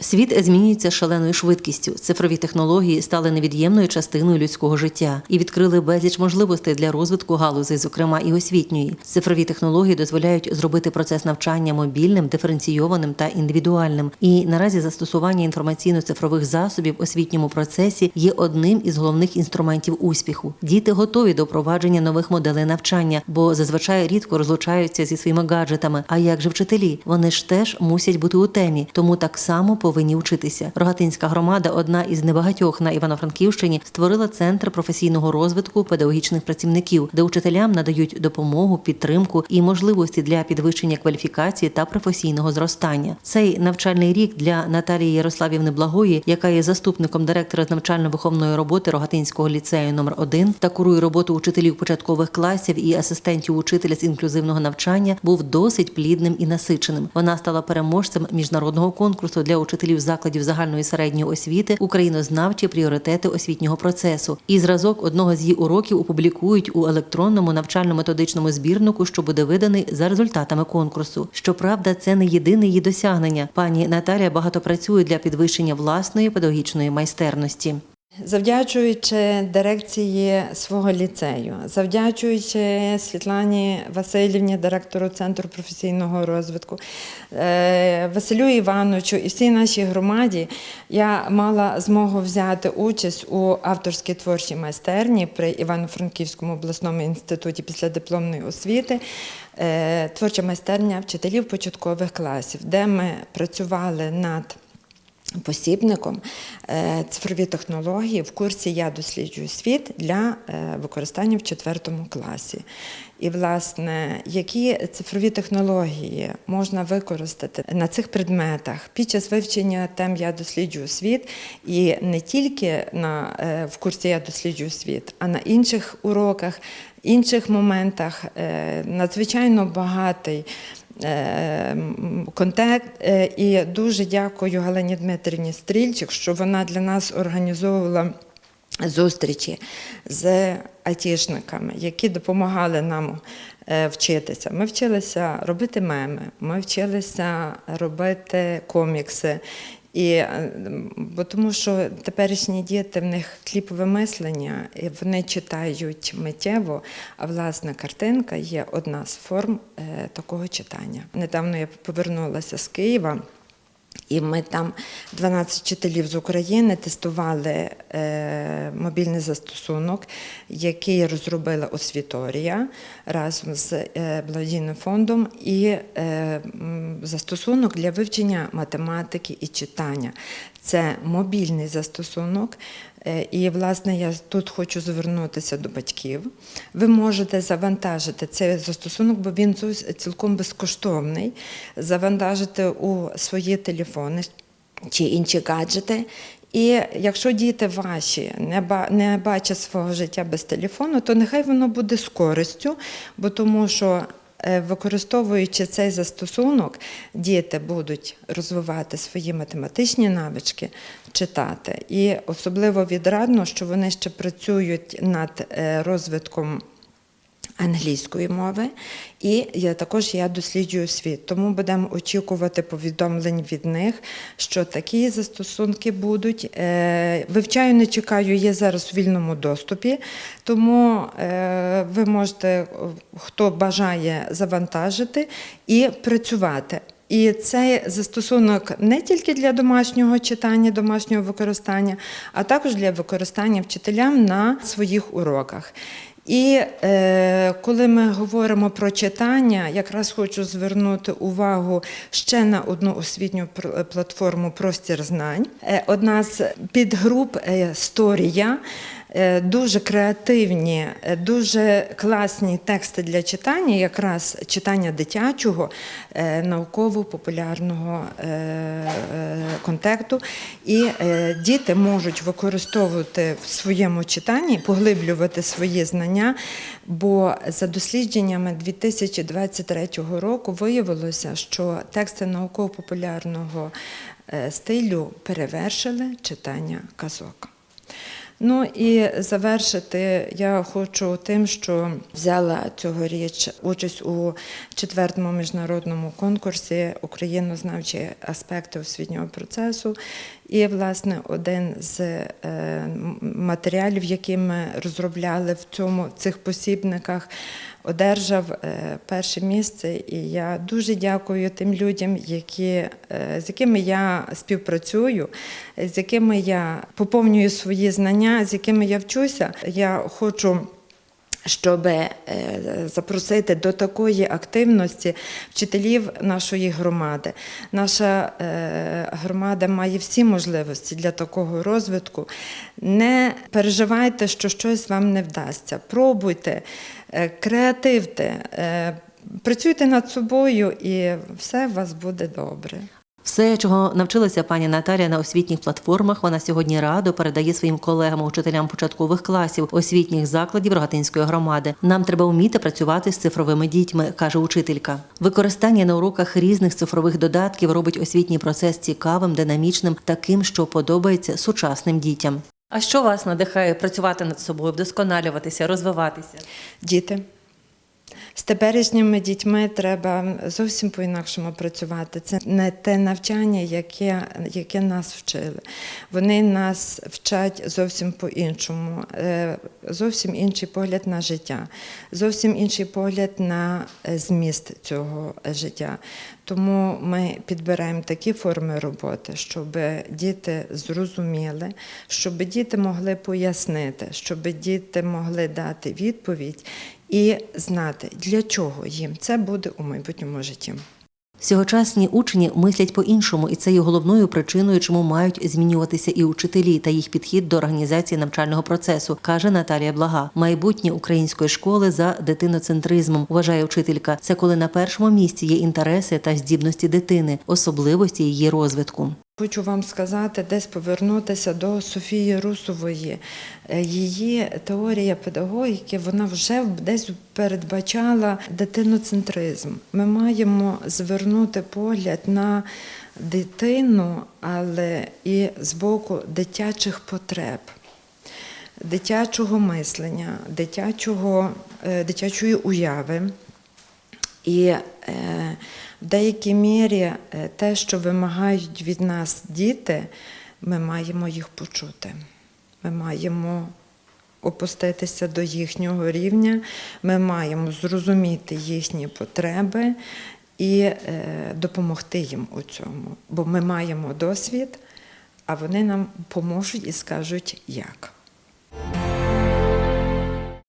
Світ змінюється шаленою швидкістю. Цифрові технології стали невід'ємною частиною людського життя і відкрили безліч можливостей для розвитку галузей, зокрема і освітньої. Цифрові технології дозволяють зробити процес навчання мобільним, диференційованим та індивідуальним. І наразі застосування інформаційно-цифрових засобів в освітньому процесі є одним із головних інструментів успіху. Діти готові до впровадження нових моделей навчання, бо зазвичай рідко розлучаються зі своїми гаджетами. А як же вчителі? Вони ж теж мусять бути у темі, тому так само повинні вчитися. Рогатинська громада, одна із небагатьох на Івано-Франківщині, створила центр професійного розвитку педагогічних працівників, де учителям надають допомогу, підтримку і можливості для підвищення кваліфікації та професійного зростання. Цей навчальний рік для Наталії Ярославівни Благої, яка є заступником директора з навчально-виховної роботи Рогатинського ліцею номер 1 та курує роботу учителів початкових класів і асистентів учителя з інклюзивного навчання, був досить плідним і насиченим. Вона стала переможцем міжнародного конкурсу для учителів закладів загальної середньої освіти Українознавчі пріоритети освітнього процесу. І зразок одного з її уроків опублікують у електронному навчально-методичному збірнику, що буде виданий за результатами конкурсу. Щоправда, це не єдине її досягнення. Пані Наталія багато працює для підвищення власної педагогічної майстерності. Завдячуючи дирекції свого ліцею, завдячуючи Світлані Васильівні, директору Центру професійного розвитку, е, Василю Івановичу і всій нашій громаді, я мала змогу взяти участь у авторській творчій майстерні при Івано-Франківському обласному інституті післядипломної освіти. е, Творча майстерня вчителів початкових класів, де ми працювали над посібником е, цифрові технології в курсі Я досліджую світ для е, використання в четвертому класі. І, власне, які цифрові технології можна використати на цих предметах під час вивчення тем Я досліджую світ, і не тільки на, е, в курсі Я досліджую світ, а на інших уроках, інших моментах надзвичайно багатий е, м, контакт. Е, І дуже дякую Галині Дмитрівні Стрільчик, що вона для нас організовувала зустрічі з айтішниками, які допомагали нам е, вчитися. Ми вчилися робити меми, ми вчилися робити комікси. І е, бо тому, що теперішні діти в них кліпове мислення, і вони читають миттєво, а власна картинка є одна з форм е, такого читання. Недавно я повернулася з Києва. І ми там 12 вчителів з України тестували е, мобільний застосунок, який розробила освіторія разом з е, благодійним фондом, і е, застосунок для вивчення математики і читання. Це мобільний застосунок. Е, І, власне, я тут хочу звернутися до батьків. Ви можете завантажити цей застосунок, бо він цілком безкоштовний. Завантажити у свої телефони чи інші гаджети. І якщо діти ваші не ба- не бачать свого життя без телефону, то нехай воно буде з користю, бо тому що використовуючи цей застосунок, діти будуть розвивати свої математичні навички, читати. І особливо відрадно, що вони ще працюють над е, розвитком англійської мови, і я також я досліджую світ. Тому будемо очікувати повідомлень від них, що такі застосунки будуть. Е, Вивчаю, не чекаю, є зараз у вільному доступі, тому е, ви можете, хто бажає завантажити і працювати. І цей застосунок не тільки для домашнього читання, домашнього використання, а також для використання вчителям на своїх уроках. І е, коли ми говоримо про читання, якраз хочу звернути увагу ще на одну освітню платформу Простір знань. Е, одна з підгруп е, Сторія. Е, Дуже креативні, е, дуже класні тексти для читання, якраз читання дитячого, е, науково-популярного е. І діти можуть використовувати в своєму читанні, поглиблювати свої знання, бо за дослідженнями 2023 року виявилося, що тексти науково-популярного стилю перевершили читання казок. Ну і завершити я хочу тим, що взяла цьогоріч участь у четвертому міжнародному конкурсі Українознавчі аспекти освітнього процесу. І, власне, один з е, матеріалів, які ми розробляли в цьому цих посібниках, одержав е, перше місце. І я дуже дякую тим людям, які, е, з якими я співпрацюю, з якими я поповнюю свої знання, з якими я вчуся. Я хочу щоб е, запросити до такої активності вчителів нашої громади. Наша е, громада має всі можливості для такого розвитку. Не переживайте, що щось вам не вдасться. Пробуйте, е, креативте, працюйте над собою, і все у вас буде добре. Все, чого навчилася пані Наталія на освітніх платформах, вона сьогодні радо передає своїм колегам, учителям початкових класів освітніх закладів Рогатинської громади. Нам треба вміти працювати з цифровими дітьми, каже учителька. Використання на уроках різних цифрових додатків робить освітній процес цікавим, динамічним, таким, що подобається сучасним дітям. А що вас надихає працювати над собою, вдосконалюватися, розвиватися? Діти. З теперішніми дітьми треба зовсім по-інакшому працювати. Це не те навчання, яке, яке нас вчили. Вони нас вчать зовсім по-іншому, Е, зовсім інший погляд на життя, зовсім інший погляд на е, зміст цього життя. Тому ми підбираємо такі форми роботи, щоб діти зрозуміли, щоб діти могли пояснити, щоб діти могли дати відповідь і знати, для чого їм це буде у майбутньому житті. Сьогочасні учні мислять по-іншому, і це є головною причиною, чому мають змінюватися і учителі та їх підхід до організації навчального процесу, каже Наталія Блага. Майбутнє української школи за дитиноцентризмом, вважає вчителька. Це коли на першому місці є інтереси та здібності дитини, особливості її розвитку. Хочу вам сказати, десь повернутися до Софії Русової. Е, Її теорія педагогіки вона вже десь передбачала дитиноцентризм. Ми маємо звернути погляд на дитину, але і з боку дитячих потреб. Дитячого мислення, дитячого, е, дитячої уяви. І е, в деякій мірі е, те, що вимагають від нас діти, ми маємо їх почути. Ми маємо опуститися до їхнього рівня, ми маємо зрозуміти їхні потреби і е, допомогти їм у цьому. Бо ми маємо досвід, а вони нам поможуть і скажуть, як.